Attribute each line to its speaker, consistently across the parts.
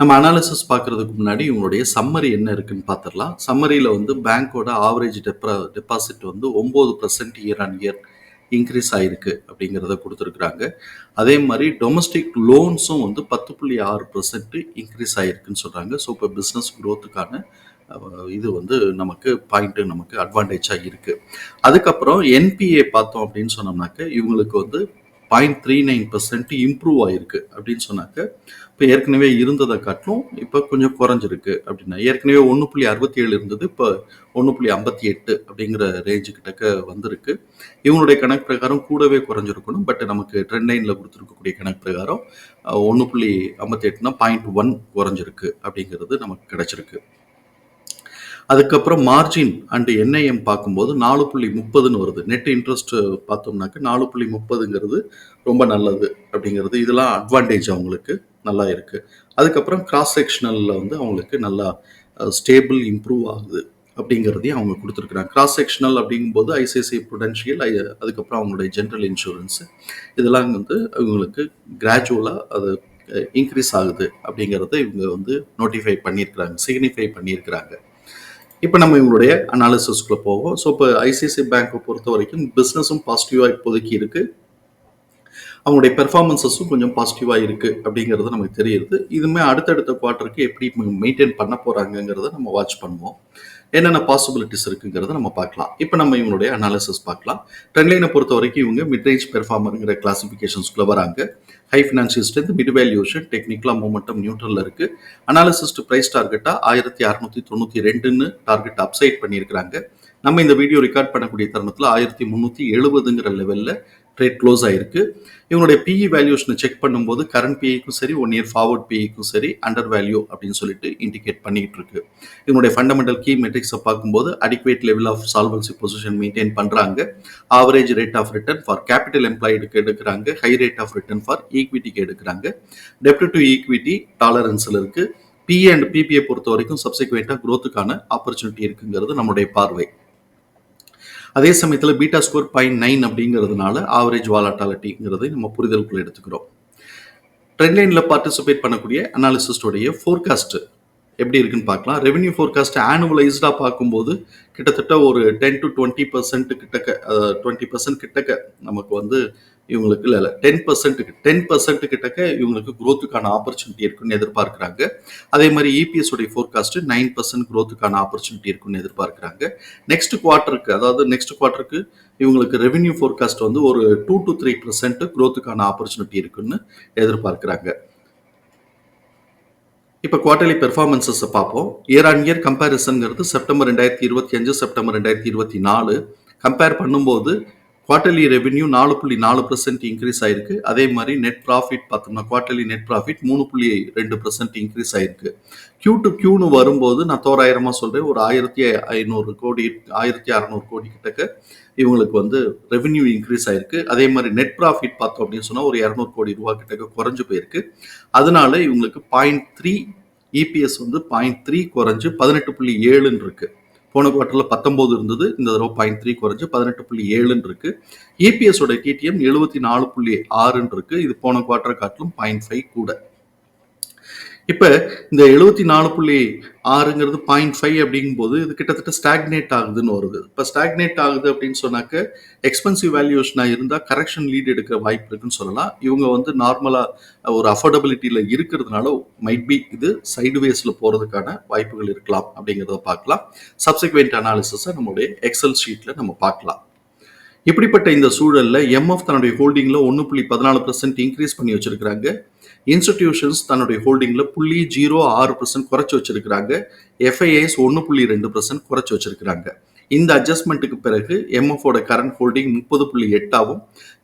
Speaker 1: நம்ம அனாலிசிஸ் பார்க்கறதுக்கு முன்னாடி இவங்களுடைய சம்மரி என்ன இருக்குன்னு பார்த்துடலாம். சம்மரியில் வந்து பேங்க்கோட ஆவரேஜ் டெப்ரா டெபாசிட் வந்து ஒம்பது percent year on year increase ஆயிருக்கு அப்படிங்கிறத கொடுத்துருக்குறாங்க. அதே மாதிரி டொமஸ்டிக் லோன்ஸும் வந்து பத்து புள்ளி ஆறு பர்சன்ட் இன்க்ரீஸ் ஆகிருக்குன்னு சொல்கிறாங்க ஸோ இப்போ பிஸ்னஸ் க்ரோத்துக்கான இது வந்து நமக்கு பாயிண்ட்டு நமக்கு அட்வான்டேஜாக இருக்குது அதுக்கப்புறம் என்பிஏ பார்த்தோம் அப்படின்னு சொன்னோம்னாக்க இவங்களுக்கு வந்து point three nine percent improve ஆயிருக்கு அப்படின்னு சொன்னாக்க இப்போ ஏற்கனவே இருந்ததை காட்டிலும் இப்போ கொஞ்சம் குறைஞ்சிருக்கு அப்படின்னா ஏற்கனவே ஒன்று புள்ளி அறுபத்தி ஏழு இருந்தது இப்போ ஒன்று புள்ளி ஐம்பத்தி எட்டு அப்படிங்கிற ரேஞ்சு கிட்டக்க வந்திருக்கு. இவங்களுடைய கணக்கு பிரகாரம் கூடவே குறைஞ்சிருக்கணும் பட் நமக்கு ட்ரெண்ட் லைனில் கொடுத்துருக்கக்கூடிய கணக்கு பிரகாரம் ஒன்று புள்ளி ஐம்பத்தி எட்டுனா பாயிண்ட் ஒன் குறைஞ்சிருக்கு அப்படிங்கிறது நமக்கு கிடைச்சிருக்கு. அதுக்கப்புறம் மார்ஜின் அண்ட் என்ஐஎம் பார்க்கும்போது நாலு புள்ளி முப்பதுன்னு வருது. நெட் இன்ட்ரெஸ்ட் பார்த்தோம்னாக்க நாலு புள்ளி முப்பதுங்கிறது ரொம்ப நல்லது அப்படிங்கிறது. இதெல்லாம் அட்வான்டேஜ் அவங்களுக்கு. நல்லா இருக்குது அதுக்கப்புறம் கிராஸ் செக்ஷனலில் வந்து அவங்களுக்கு நல்லா ஸ்டேபிள் இம்ப்ரூவ் ஆகுது அப்படிங்கிறதையும் அவங்க கொடுத்துருக்குறாங்க. கிராஸ் செக்ஷனல் அப்படிங்கும்போது ஐசிஐசிஐ ப்ருடென்ஷியல் அதுக்கப்புறம் அவங்களுடைய ஜென்ரல் இன்சூரன்ஸு இதெல்லாம் வந்து இவங்களுக்கு கிராஜுவலாக அது இன்க்ரீஸ் ஆகுது அப்படிங்கிறத இவங்க வந்து நோட்டிஃபை பண்ணியிருக்கிறாங்க சிக்னிஃபை பண்ணியிருக்கிறாங்க. இப்போ நம்ம இவங்களுடைய அனாலிசிஸ்குள்ளே போவோம். ஸோ இப்போ ஐசிஐசி பேங்க்கை பொறுத்த வரைக்கும் பிஸ்னஸும் பாசிட்டிவாக இப்போதைக்கு இருக்குது அவங்களுடைய பெர்ஃபார்மன்ஸஸும் கொஞ்சம் பாசிட்டிவாக இருக்குது அப்படிங்கிறது நமக்கு தெரியுது. இதுமே அடுத்தடுத்த குவார்ட்டருக்கு எப்படி மெயின்டைன் பண்ண போகிறாங்கங்கிறத நம்ம வாட்ச் பண்ணுவோம். என்னென்ன பாசிபிலிட்டிஸ் இருக்குங்கிறத நம்ம பார்க்கலாம். இப்போ நம்ம இவங்களுடைய அனாலிசிஸ் பார்க்கலாம். ட்ரெண்ட்லைனை பொறுத்த வரைக்கும் இவங்க மிட்ரேஞ்ச் பெர்ஃபார்மருங்கிற கிளாசிஃபிகேஷன்ஸ்குள்ளே வராங்க. High financial strength mid valuation டெக்னிக்கலாக மூமெண்டம் நியூட்ரலில் இருக்குது அனாலிசிஸ்ட் ப்ரைஸ் டார்கெட்டாக ஆயிரத்தி அறநூற்றி தொண்ணூற்றி ரெண்டுன்னு டார்கெட் அப்சைட் பண்ணியிருக்கிறாங்க. நம்ம இந்த வீடியோ ரெக்கார்ட் பண்ணக்கூடிய தருணத்தில் ஆயிரத்தி முந்நூற்றி எழுபதுங்கிற லெவலில் ட்ரேட் க்ளோஸ் ஆயிருக்கு. இவங்களுடைய பிஇ வேல்யூஷனை செக் பண்ணும்போது கரண்ட் பிஐக்கும் சரி ஒன் இயர் ஃபார்வர்ட் பிஐக்கும் சரி அண்டர் வேல்யூ அப்படின்னு சொல்லிட்டு இண்டிகேட் பண்ணிட்டு இருக்கு. இவங்களுடைய ஃபண்டமெண்டல் கீ மெட்ரிக்ஸை பார்க்கும்போது adequate level of solvency position maintain பண்ணுறாங்க average rate of return for capital எம்ப்ளாய்டுக்கு எடுக்கிறாங்க. High rate of return for ஈக்விட்டிக்கு எடுக்கிறாங்க. டெப்ட் டு ஈக்விட்டி டாலரன்ஸில் இருக்கு. பிஏ அண்ட் பிபிஐ பொறுத்த வரைக்கும் சப்சிக்வெண்ட்டாக க்ரோத்துக்கான ஆப்பர்ச்சுனிட்டி இருக்குங்கிறது நம்முடைய பார்வை. அதே சமயத்தில் பீட்டா ஸ்கோர் பாயிண்ட் நைன் அப்படிங்கிறதுனால ஆவரேஜ் வாலட்டாலிட்டிங்கிறதை நம்ம புரிதலுக்குள்ள எடுத்துக்கிறோம். ட்ரெண்ட் லைனில் பார்ட்டிசிபேட் பண்ணக்கூடிய அனாலிசிஸ்டோடைய ஃபோர்காஸ்ட்டு எப்படி இருக்குன்னு பார்க்கலாம். ரெவென்யூ ஃபோர்காஸ்ட் ஆனுவலைஸ்டாக பார்க்கும்போது கிட்டத்தட்ட ஒரு டென் டு டுவெண்ட்டி பர்சன்ட் கிட்டக்க டுவெண்ட்டி பர்சன்ட் கிட்டக்க நமக்கு வந்து இவங்களுக்கு இல்லை இல்லை. டென் பர்சன்ட்டுக்கு டென் பர்சன்ட் கிட்டக்க இவங்களுக்கு க்ரோத்துக்கான ஆப்பர்ச்சுனிட்டி இருக்குன்னு எதிர்பார்க்குறாங்க. அதே மாதிரி இபிஎஸ் உடைய ஃபோர்காஸ்ட் நைன் பர்சன்ட் க்ரோத்துக்கான ஆப்பர்ச்சுனிட்டி இருக்குன்னு எதிர்பார்க்குறாங்க. நெக்ஸ்ட் குவார்ட்டருக்கு அதாவது நெக்ஸ்ட் குவார்ட்டருக்கு இவங்களுக்கு ரெவென்யூ ஃபோர்காஸ்ட் வந்து ஒரு டூ டு த்ரீ பர்சன்ட் க்ரோத்துக்கான ஆப்பர்ச்சுனிட்டி இருக்குன்னு எதிர்பார்க்குறாங்க. இப்போ குவார்டர்லி பெர்ஃபார்மன்ஸஸை பார்ப்போம். இயர் ஆன் இயர் கம்பேரிசன்ங்கிறது செப்டம்பர் ரெண்டாயிரத்தி இருபத்தி அஞ்சு செப்டம்பர் ரெண்டாயிரத்தி இருபத்தி நாலு. கம்பேர் பண்ணும்போது குவார்டர்லி ரெவென்யூ நாலு புள்ளி நாலு பர்சன்ட் இன்க்ரீஸ் ஆயிருக்கு. அதே மாதிரி நெட் ப்ராஃபிட் பார்த்தோம்னா குவார்டர்லி நெட் ப்ராஃபிட் மூணு புள்ளி ரெண்டு பர்சன்ட் இன்க்ரீஸ் ஆயிருக்கு. கியூ டு கியூன்னு வரும்போது நான் தோராயிரமாக சொல்கிறேன் ஒரு ஆயிரத்தி ஐநூறு கோடி ஆயிரத்தி அறநூறு கோடி கிட்டக்க இவங்களுக்கு வந்து ரெவென்யூ இன்க்ரீஸ் ஆயிருக்கு. அதே மாதிரி நெட் ப்ராஃபிட் பார்த்தோம் அப்படின்னு சொன்னால் ஒரு இரநூறு கோடி ரூபா கிட்டக்க குறைஞ்சு போயிருக்கு. அதனால இவங்களுக்கு பாயிண்ட் த்ரீ இபிஎஸ் வந்து பாயிண்ட் த்ரீ குறைஞ்சு பதினெட்டு புள்ளி ஏழுன்னு இருக்குது போன குவார்ட்டரில் பத்தொம்போது இருந்தது. இந்த தடவை பாயிண்ட் த்ரீ குறைஞ்சு பதினெட்டு புள்ளி ஏழுன்னு இருக்கு. இபிஎஸ் உடைய டிடிஎம் எழுபத்தி நாலு புள்ளி ஆறுன்னு இருக்கு. இது போன குவார்ட்டர் காட்டிலும் பாயிண்ட் ஃபைவ் கூட. இப்போ இந்த எழுபத்தி நாலு புள்ளி ஆறுங்கிறது பாயிண்ட் ஃபைவ் அப்படிங்கும்போது இது கிட்டத்தட்ட ஸ்டாக்னேட் ஆகுதுன்னு வருது. இப்போ ஸ்டாக்னேட் ஆகுது அப்படின்னு சொன்னாக்க எக்ஸ்பென்சிவ் வேல்யூஷனாக இருந்தால் கரெக்ஷன் லீட் எடுக்க வாய்ப்பு இருக்குன்னு சொல்லலாம். இவங்க வந்து நார்மலாக ஒரு அஃபோர்டபிலிட்டியில் இருக்கிறதுனால மைட் பி இது சைடு வேஸில் போகிறதுக்கான வாய்ப்புகள் இருக்கலாம் அப்படிங்கிறத பார்க்கலாம். சப்சிக்வெண்ட் அனாலிசிஸை நம்மளுடைய எக்ஸல் ஷீட்டில் நம்ம பார்க்கலாம். இப்படிப்பட்ட இந்த சூழலில் எம்எஃப் தன்னுடைய ஹோல்டிங்கில் ஒன்று புள்ளி பதினாலு பர்சன்ட் இன்க்ரீஸ் பண்ணி வச்சிருக்கிறாங்க. இன்ஸ்டிடியூஷன்ஸ் தன்னுடைய ஹோல்டிங்கில் புள்ளி ஜீரோ ஆறு பர்சன்ட் குறைச்சி வச்சிருக்கிறாங்க. எஃப்ஐஐஸ் ஒன்று புள்ளி ரெண்டு பர்சன்ட் குறைச்சி வச்சிருக்கிறாங்க. இந்த அட்ஜஸ்ட்மெண்ட்டுக்கு பிறகு எம்எஃபோட கரண்ட் ஹோல்டிங் முப்பது புள்ளி எட்டாவும்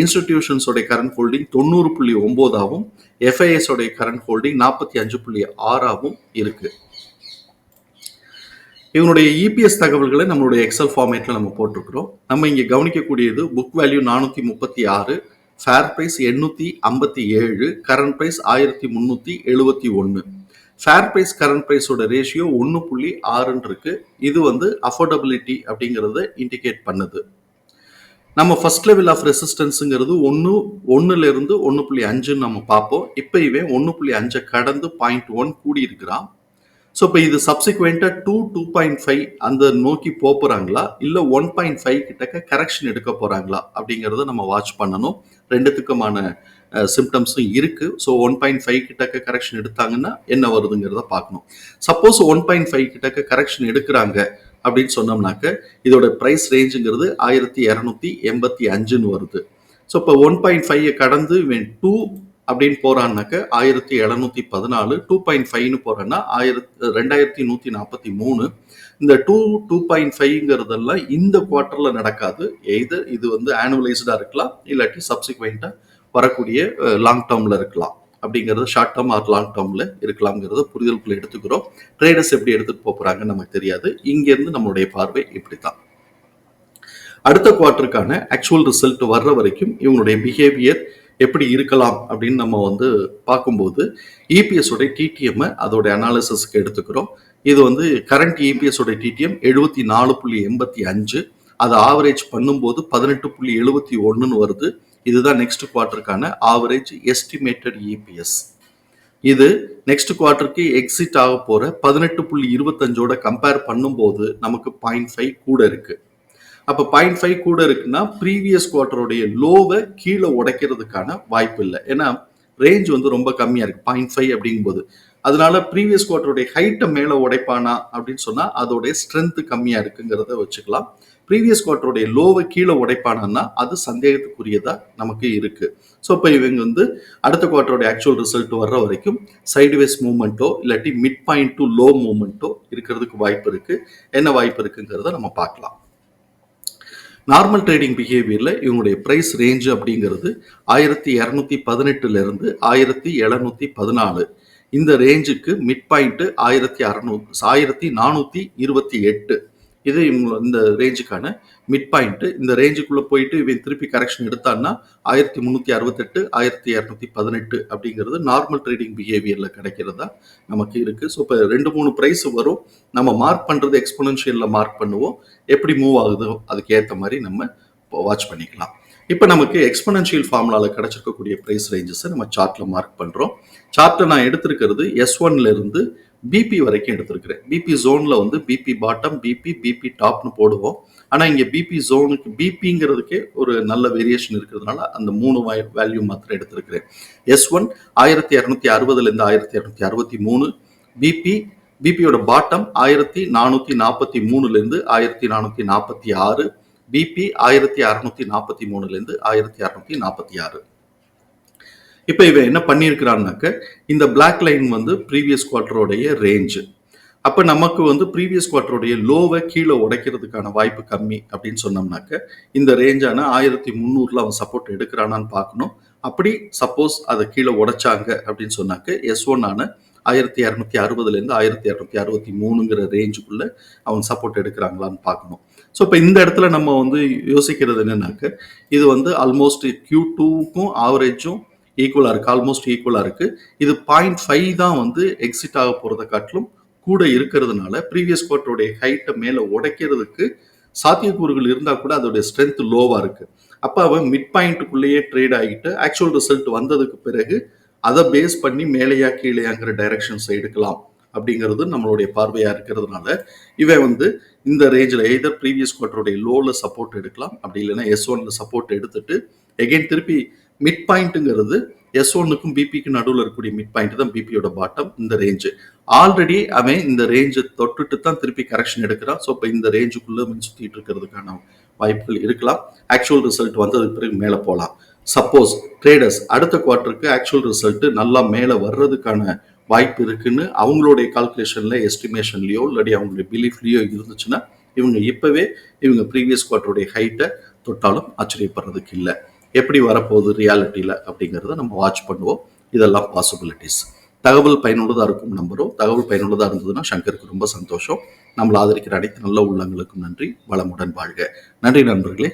Speaker 1: இன்ஸ்டிடியூஷன்ஸோடைய கரண்ட் ஹோல்டிங் தொண்ணூறு புள்ளி ஒம்போதாகவும் எஃப்ஐஎஸோடைய கரண்ட் ஹோல்டிங் நாற்பத்தி அஞ்சு புள்ளி ஆறாவும் இருக்கு. இவனுடைய இபிஎஸ் தகவல்களை நம்மளுடைய எக்ஸல் ஃபார்மேட்டில் நம்ம போட்டிருக்கிறோம். நம்ம இங்கே கவனிக்கக்கூடியது புக் வேல்யூ நானூற்றி முப்பத்தி ஆறு ஃபேர் ப்ரைஸ் எண்ணூற்றி ஐம்பத்தி ஏழு கரண்ட் ப்ரைஸ் ஆயிரத்தி முந்நூற்றி எழுபத்தி ஒன்று ஃபேர் ப்ரைஸ் கரண்ட் ப்ரைஸோட ரேஷியோ ஒன்று புள்ளி ஆறுன்னு இருக்குது இது வந்து அஃபோர்டபிலிட்டி அப்படிங்கிறத இண்டிகேட் பண்ணுது. நம்ம ஃபர்ஸ்ட் லெவல் ஆஃப் ரெசிஸ்டன்ஸுங்கிறது ஒன்று ஒன்றுலேருந்து ஒன்று புள்ளி அஞ்சுன்னு நம்ம பார்ப்போம். இப்போ இவன் ஒன்று புள்ளி அஞ்சை கடந்து பாயிண்ட் ஒன் கூடி இருக்கிறான் ஸோ இப்போ இது சப்சிக்வெண்ட்டாக டூ டூ பாயிண்ட் ஃபைவ் அந்த நோக்கி போகிறாங்களா இல்லை ஒன் பாயிண்ட் ஃபைவ் கிட்டக்க கரெக்ஷன் எடுக்க போகிறாங்களா அப்படிங்கிறத நம்ம வாட்ச் பண்ணணும். ரெண்டுத்துக்குமான சிம்டம்ஸும் இருக்குது ஸோ ஒன் பாயிண்ட் ஃபைவ் கிட்டக்க கரெக்ஷன் எடுத்தாங்கன்னா என்ன வருதுங்கிறத பார்க்கணும். சப்போஸ் ஒன் பாயிண்ட் ஃபைவ் கிட்டக்க கரெக்ஷன் எடுக்கிறாங்க அப்படின்னு சொன்னோம்னாக்க இதோட ப்ரைஸ் ரேஞ்சுங்கிறது ஆயிரத்தி இரநூத்தி எண்பத்தி அஞ்சுன்னு வருது. ஸோ இப்போ ஒன் பாயிண்ட் ஃபைவ் கடந்து இவன் டூ அப்படின்னு போறான்னாக்க ஆயிரத்தி எழுநூத்தி பதினாலு டூ பாயிண்ட் ஃபைவ்னு போறேன்னா ஆயிரத்தி ரெண்டாயிரத்தி நூத்தி நாற்பத்தி மூணு. இந்த டூ டூ பாயிண்ட் ஃபைவ்ங்கிறதெல்லாம் இந்த குவார்ட்டர்ல நடக்காது. எய்து இது வந்து ஆனுவலைஸ்டா இருக்கலாம் இல்லாட்டி சப்சிக்வெண்டா வரக்கூடிய லாங் டேர்ம்ல இருக்கலாம். அப்படிங்கிறது ஷார்ட் டேர்ம் ஆர் லாங் டேர்ம்ல இருக்கலாம்ங்கிறத புரிதலுக்குள்ள எடுத்துக்கிறோம். ட்ரேடர்ஸ் எப்படி எடுத்துட்டு போறாங்கன்னு நமக்கு தெரியாது. இங்கிருந்து நம்மளுடைய பார்வை இப்படித்தான். அடுத்த குவார்ட்டருக்கான ஆக்சுவல் ரிசல்ட் வர்ற வரைக்கும் இவங்களுடைய பிஹேவியர் எப்படி இருக்கலாம் அப்படின்னு நம்ம வந்து பார்க்கும்போது இபிஎஸ் உடைய டிடிஎம் அதோட அனாலிசிஸ்க்கு எடுத்துக்கிறோம். இது வந்து கரண்ட் இபிஎஸ் உடைய டிடிஎம் எழுபத்தி நாலு புள்ளி எண்பத்தி அஞ்சு. அதை ஆவரேஜ் பண்ணும்போது பதினெட்டு புள்ளி எழுபத்தி ஒன்றுன்னு வருது. இதுதான் நெக்ஸ்ட் குவார்ட்டருக்கான ஆவரேஜ் எஸ்டிமேட்டட் இபிஎஸ் இது நெக்ஸ்ட் குவார்ட்டருக்கு எக்ஸிட் ஆக போகிற பதினெட்டு புள்ளி இருபத்தஞ்சோட கம்பேர் பண்ணும்போது நமக்கு பாயிண்ட் ஃபைவ் கூட இருக்குது அப்போ பாயிண்ட் ஃபைவ் கூட இருக்குன்னா ப்ரீவியஸ் குவார்ட்டருடைய லோவை கீழே உடைக்கிறதுக்கான வாய்ப்பு இல்லை. ஏன்னா ரேஞ்ச் வந்து ரொம்ப கம்மியாக இருக்கு. பாயிண்ட் ஃபைவ் அப்படிங்கும்போது. அதனால ப்ரீவியஸ் குவார்ட்டருடைய ஹைட்டை மேலே உடைப்பானா அப்படின்னு சொன்னால் அதோடைய ஸ்ட்ரென்த் கம்மியாக இருக்குங்கிறத வச்சுக்கலாம். ப்ரீவியஸ் குவார்ட்டருடைய லோவை கீழே உடைப்பானா அது சந்தேகத்துக்குரியதா நமக்கு இருக்கு. ஸோ இப்போ இவங்க வந்து அடுத்த குவார்ட்டருடைய ஆக்சுவல் ரிசல்ட் வர்ற வரைக்கும் சைடுவேஸ் மூமெண்ட்டோ இல்லாட்டி மிட் பாயிண்ட் டு லோ மூமெண்ட்டோ இருக்கிறதுக்கு வாய்ப்பு இருக்கு. என்ன வாய்ப்பு இருக்குங்கிறத நம்ம பார்க்கலாம். நார்மல் ட்ரேடிங் பிஹேவியரில் இவங்களுடைய ப்ரைஸ் ரேஞ்சு அப்படிங்கிறது ஆயிரத்தி இரநூத்தி பதினெட்டுலேருந்து ஆயிரத்தி எழுநூத்தி பதினாலு. இந்த ரேஞ்சுக்கு மிட் பாயிண்ட்டு ஆயிரத்தி அறநூ ஆயிரத்தி நானூற்றி இருபத்தி எட்டு. இது இவங்க இந்த ரேஞ்சுக்கான மிட் பாயிண்ட்டு இந்த ரேஞ்சுக்குள்ளே போயிட்டு இவன் திருப்பி கரெக்ஷன் எடுத்தான்னா ஆயிரத்தி முந்நூற்றி அறுபத்தெட்டு ஆயிரத்தி இரநூத்தி பதினெட்டு அப்படிங்கிறது நார்மல் ட்ரேடிங் பிஹேவியரில் கிடைக்கிறதா நமக்கு இருக்குது ஸோ இப்போ ரெண்டு மூணு ப்ரைஸ் வரும். நம்ம மார்க் பண்ணுறது எக்ஸ்பொனன்ஷியலில் மார்க் பண்ணுவோம். எப்படி மூவ் ஆகுதோ அதுக்கு ஏற்ற மாதிரி நம்ம வாட்ச் பண்ணிக்கலாம். இப்போ நமக்கு எக்ஸ்பனன்ஷியல் ஃபார்முலாவில் கிடச்சிருக்கக்கூடிய ப்ரைஸ் ரேஞ்சஸை நம்ம சார்ட்டில் மார்க் பண்ணுறோம் சார்ட்டை நான் எடுத்திருக்கிறது எஸ் ஒன்லேருந்து பிபி வரைக்கும் எடுத்திருக்கிறேன். பிபி ஜோனில் வந்து பிபி பாட்டம் பிபி பிபி டாப்னு போடுவோம். ஆனால் இங்கே பிபி ஜோனுக்கு பிபிங்கிறதுக்கே ஒரு நல்ல வேரியேஷன் இருக்கிறதுனால அந்த மூணு வேல்யூ மாத்திரம் எடுத்திருக்கிறேன். எஸ் ஒன் ஆயிரத்தி இரநூத்தி அறுபதுலேருந்து ஆயிரத்தி இரநூத்தி அறுபத்தி மூணு. பிபி பிபியோட பாட்டம் ஆயிரத்தி நானூற்றி நாற்பத்தி மூணுலேருந்து ஆயிரத்தி நானூற்றி நாற்பத்தி ஆறு. பிபி ஆயிரத்தி அறுநூத்தி நாற்பத்தி மூணுலேருந்து ஆயிரத்தி அறுநூத்தி நாற்பத்தி ஆறு. இப்போ இவன் என்ன பண்ணியிருக்கிறான்னாக்க இந்த பிளாக் லைன் வந்து ப்ரீவியஸ் குவார்ட்டருடைய ரேஞ்சு அப்போ நமக்கு வந்து ப்ரீவியஸ் குவார்ட்டருடைய லோவை கீழே உடைக்கிறதுக்கான வாய்ப்பு கம்மி அப்படின்னு சொன்னோம்னாக்க இந்த ரேஞ்சான ஆயிரத்தி முந்நூறில் அவன் சப்போர்ட் எடுக்கிறானான்னு பார்க்கணும். அப்படி சப்போஸ் அதை கீழே உடைச்சாங்க அப்படின்னு சொன்னாக்க எஸ் ஒன் ஆன ஆயிரத்தி இரநூத்தி அறுபதுலேருந்து ஆயிரத்தி இரநூத்தி அறுபத்தி மூணுங்கிற ரேஞ்சுக்குள்ளே அவன் சப்போர்ட் எடுக்கிறாங்களான்னு பார்க்கணும். ஸோ இப்போ இந்த இடத்துல நம்ம வந்து யோசிக்கிறது என்னன்னாக்க இது வந்து ஆல்மோஸ்ட் கியூ டூக்கும் ஆவரேஜும் ஈக்குவலாக இருக்குது ஆல்மோஸ்ட் ஈக்குவலாக இருக்குது இது பாயிண்ட் ஃபைவ் தான் வந்து எக்ஸிட் ஆக போகிறத காட்டிலும் கூட இருக்கிறதுனால ப்ரீவியஸ் குவார்ட்டருடைய ஹைட்டை மேலே உடைக்கிறதுக்கு சாத்தியக்கூறுகள் இருந்தால் கூட அதோடைய ஸ்ட்ரென்த் லோவாக இருக்குது அப்போ அவன் மிட் பாயிண்ட்டுக்குள்ளேயே ட்ரேட் ஆகிட்டு ஆக்சுவல் ரிசல்ட் வந்ததுக்கு பிறகு அதை பேஸ் பண்ணி மேலேயா கீழேயாங்கிற டைரக்ஷன்ஸ் எடுக்கலாம் அப்படிங்கிறது நம்மளுடைய பார்வையாக இருக்கிறதுனால இவன் வந்து இந்த ரேஞ்சில் எய்தர் ப்ரீவியஸ் குவார்ட்டருடைய லோவில் சப்போர்ட் எடுக்கலாம். அப்படி இல்லைன்னா எஸ் ஒனில் சப்போர்ட் எடுத்துட்டு எகைன் திருப்பி மிட் பாயிண்ட்டுங்கிறது எஸ் ஒன்னுக்கும் பிபிக்கு நடுவில் இருக்கக்கூடிய மிட் பாயிண்ட் தான் பிபியோட பாட்டம் இந்த ரேஞ்சு ஆல்ரெடி அவன் இந்த ரேஞ்சை தொட்டுட்டு தான் திருப்பி கரெக்ஷன் எடுக்கிறான். ஸோ இப்போ இந்த ரேஞ்சுக்குள்ளே மின் சுற்றிட்டு இருக்கிறதுக்கான வாய்ப்புகள் இருக்கலாம். ஆக்சுவல் ரிசல்ட் வந்ததுக்கு பிறகு மேலே போகலாம் சப்போஸ் ட்ரேடர்ஸ் அடுத்த குவார்ட்டருக்கு ஆக்சுவல் ரிசல்ட் நல்லா மேலே வர்றதுக்கான வாய்ப்பு இருக்குன்னு அவங்களுடைய கால்குலேஷன்ல எஸ்டிமேஷன்லையோ இல்லாட்டி அவங்களுடைய பிலீஃப்லேயோ இருந்துச்சுன்னா இவங்க இப்போவே இவங்க ப்ரீவியஸ் குவார்ட்டருடைய ஹைட்டை தொட்டாலும் ஆச்சரியப்படுறதுக்கு இல்லை. எப்படி வரப்போகுது ரியாலிட்டியில் அப்படிங்கிறத நம்ம வாட்ச் பண்ணுவோம். இதெல்லாம் பாசிபிலிட்டிஸ் தகவல் பயனுள்ளதாக இருக்கும் நம்பரும் தகவல் பயனுள்ளதாக இருந்ததுன்னா சங்கருக்கு ரொம்ப சந்தோஷம். நம்மளை ஆதரிக்கிற அனைத்து நல்ல உள்ளங்களுக்கும் நன்றி. வளமுடன் வாழ்க. நன்றி நண்பர்களே.